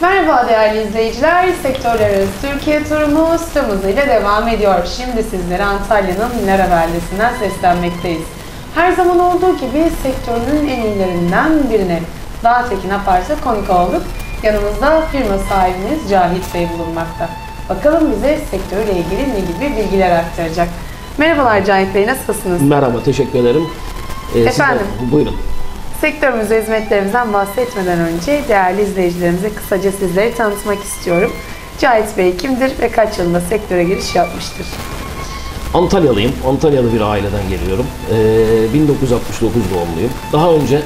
Merhaba değerli izleyiciler, sektörler arası Türkiye turumuz tüm hızıyla devam ediyor. Şimdi sizlere Antalya'nın Lara beldesinden seslenmekteyiz. Her zaman olduğu gibi sektörünün en iyilerinden birine Dağtekin Apart'a konuk olduk. Yanımızda firma sahibimiz Cahit Bey bulunmakta. Bakalım bize sektörle ilgili ne gibi bilgiler aktaracak. Merhabalar Cahit Bey, nasılsınız? Merhaba, teşekkür ederim. Ee, Efendim? buyurun. Sektörümüz ve hizmetlerimizden bahsetmeden önce değerli izleyicilerimize kısaca sizleri tanıtmak istiyorum. Cahit Bey kimdir ve kaç yılında sektöre giriş yapmıştır? Antalyalıyım. Antalyalı bir aileden geliyorum. Ee, 1969 doğumluyum. Daha önce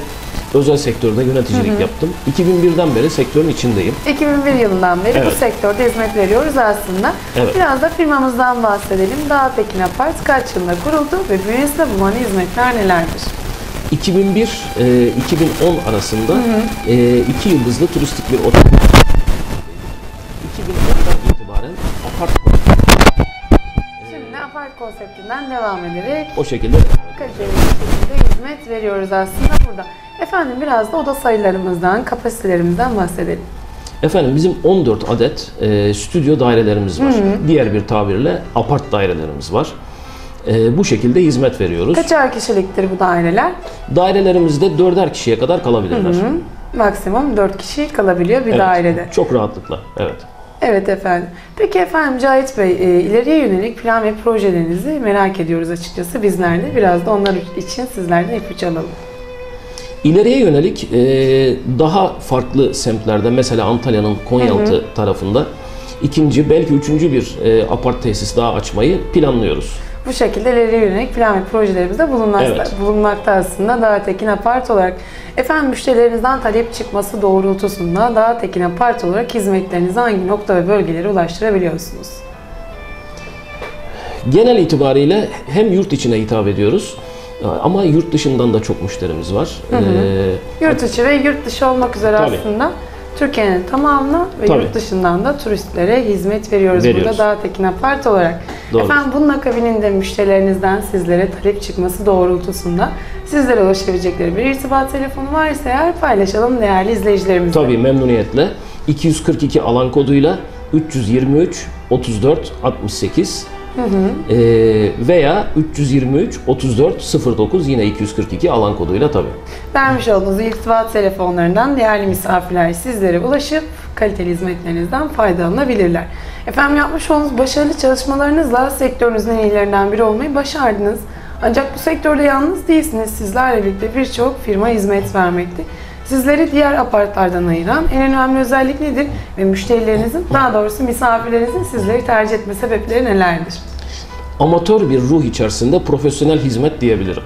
özel sektörde yöneticilik yaptım. 2001'den beri sektörün içindeyim. 2001 yılından beri bu Evet. sektörde hizmet veriyoruz aslında. Evet. Biraz da firmamızdan bahsedelim. Dağtekin Apart kaç yılında kuruldu ve bünyesinde bulunan hizmetler nelerdir? 2001 e, 2010 arasında e, iki yıldızlı turistik bir otel. 2010'dan itibaren apart Şimdi apart konseptinden devam ederek o şekilde kaliteli bir şekilde hizmet veriyoruz aslında burada. Efendim biraz da oda sayılarımızdan, kapasitelerimizden bahsedelim. Efendim bizim 14 adet e, stüdyo dairelerimiz var. Diğer bir tabirle apart dairelerimiz var. E, bu şekilde hizmet veriyoruz. Kaçar kişiliktir bu daireler? Dairelerimizde dörder kişiye kadar kalabilirler. Maksimum 4 kişi kalabiliyor bir Evet, dairede. Çok rahatlıkla. Evet. Evet efendim. Peki efendim Cahit Bey, e, ileriye yönelik plan ve projelerinizi merak ediyoruz açıkçası bizler de. Biraz da onlar için sizlerden ipucu alalım. İleriye yönelik e, daha farklı semtlerde mesela Antalya'nın Konyaaltı tarafında ikinci belki üçüncü bir e, apart tesis daha açmayı planlıyoruz. Bu şekilde ileriye yönelik plan ve projelerimizde bulunmakta, Evet. bulunmakta aslında Dağ Tekin Apart olarak. Efendim müşterilerinizden talep çıkması doğrultusunda Dağ Tekin Apart olarak hizmetlerinizi hangi nokta ve bölgelere ulaştırabiliyorsunuz? Genel itibariyle hem yurt içine hitap ediyoruz ama yurt dışından da çok müşterimiz var. E, Yurt içi ve yurt dışı olmak üzere Tabii. aslında Türkiye'nin tamamına ve Tabii. yurt dışından da turistlere hizmet veriyoruz, Veriyoruz. burada Dağ Tekin Apart olarak. Doğru. Efendim bunun akabininde müşterilerinizden sizlere talep çıkması doğrultusunda sizlere ulaşabilecekleri bir irtibat telefonu varsa eğer paylaşalım değerli izleyicilerimizle. Tabii memnuniyetle 242 alan koduyla 323 34 68 e, veya 323 34 09 yine 242 alan koduyla tabii. Vermiş olduğunuz irtibat telefonlarından değerli misafirler sizlere ulaşıp kaliteli hizmetlerinizden faydalanabilirler. Efendim yapmış olduğunuz başarılı çalışmalarınızla sektörünüzün en iyilerinden biri olmayı başardınız. Ancak bu sektörde yalnız değilsiniz. Sizlerle birlikte birçok firma hizmet vermekte. Sizleri diğer apartlardan ayıran en önemli özellik nedir? Ve müşterilerinizin, daha doğrusu misafirlerinizin sizleri tercih etme sebepleri nelerdir? Amatör bir ruh içerisinde profesyonel hizmet diyebilirim.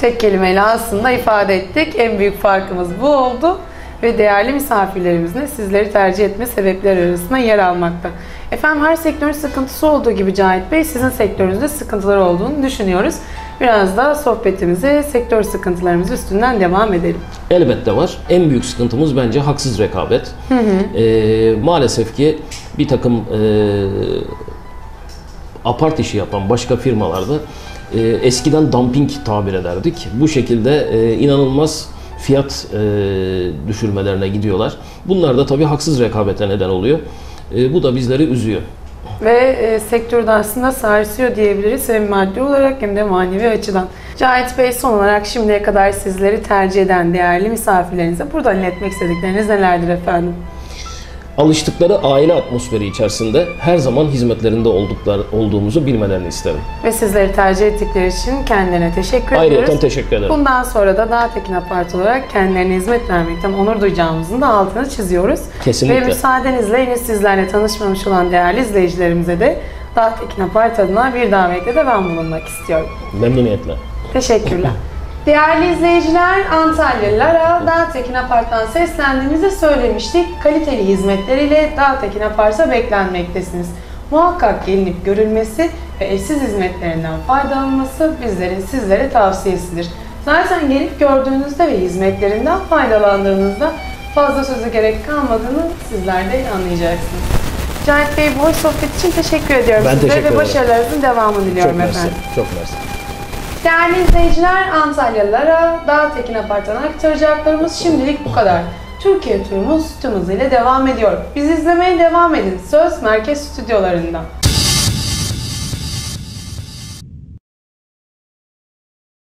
Tek kelimeyle aslında ifade ettik. En büyük farkımız bu oldu ve değerli misafirlerimizin de sizleri tercih etme sebepleri arasında yer almakta. Efendim her sektörün sıkıntısı olduğu gibi Cahit Bey sizin sektörünüzde sıkıntılar olduğunu düşünüyoruz. Biraz da sohbetimize sektör sıkıntılarımız üstünden devam edelim. Elbette var. En büyük sıkıntımız bence haksız rekabet. Ee, maalesef ki bir takım e, apart işi yapan başka firmalarda e, eskiden dumping tabir ederdik. Bu şekilde e, inanılmaz fiyat e, düşürmelerine gidiyorlar. Bunlar da tabii haksız rekabete neden oluyor. E, bu da bizleri üzüyor. Ve e, sektörde aslında sarsıyor diyebiliriz hem maddi olarak hem de manevi açıdan. Cahit Bey son olarak şimdiye kadar sizleri tercih eden değerli misafirlerinize buradan iletmek istedikleriniz nelerdir efendim? Alıştıkları aile atmosferi içerisinde her zaman hizmetlerinde oldukları, olduğumuzu bilmelerini isterim. Ve sizleri tercih ettikleri için kendilerine teşekkür Ayrıca ediyoruz. teşekkür ederim. Bundan sonra da Dağtekin Apart olarak kendilerine hizmet vermekten onur duyacağımızın da altını çiziyoruz. Kesinlikle. Ve müsaadenizle yine sizlerle tanışmamış olan değerli izleyicilerimize de Dağtekin Apart adına bir davette de ben bulunmak istiyorum. Memnuniyetle. Teşekkürler. Değerli izleyiciler, Antalyalılara Dağtekin Apart'tan seslendiğimizi söylemiştik. Kaliteli hizmetleriyle Dağtekin Apart'a beklenmektesiniz. Muhakkak gelinip görülmesi ve eşsiz hizmetlerinden faydalanması bizlerin sizlere tavsiyesidir. Zaten gelip gördüğünüzde ve hizmetlerinden faydalandığınızda fazla sözü gerek kalmadığını sizler de anlayacaksınız. Cahit Bey bu hoş sohbet için teşekkür ediyorum Ben size teşekkür ve başarılarınızın devamını diliyorum Çok mersi. efendim. Çok mersi. Değerli izleyiciler, Antalyalılara Dağtekin Apart'tan aktaracaklarımız şimdilik bu kadar. Türkiye turumuz tüm hızıyla devam ediyor. Bizi izlemeye devam edin. Söz Merkez Stüdyolarında.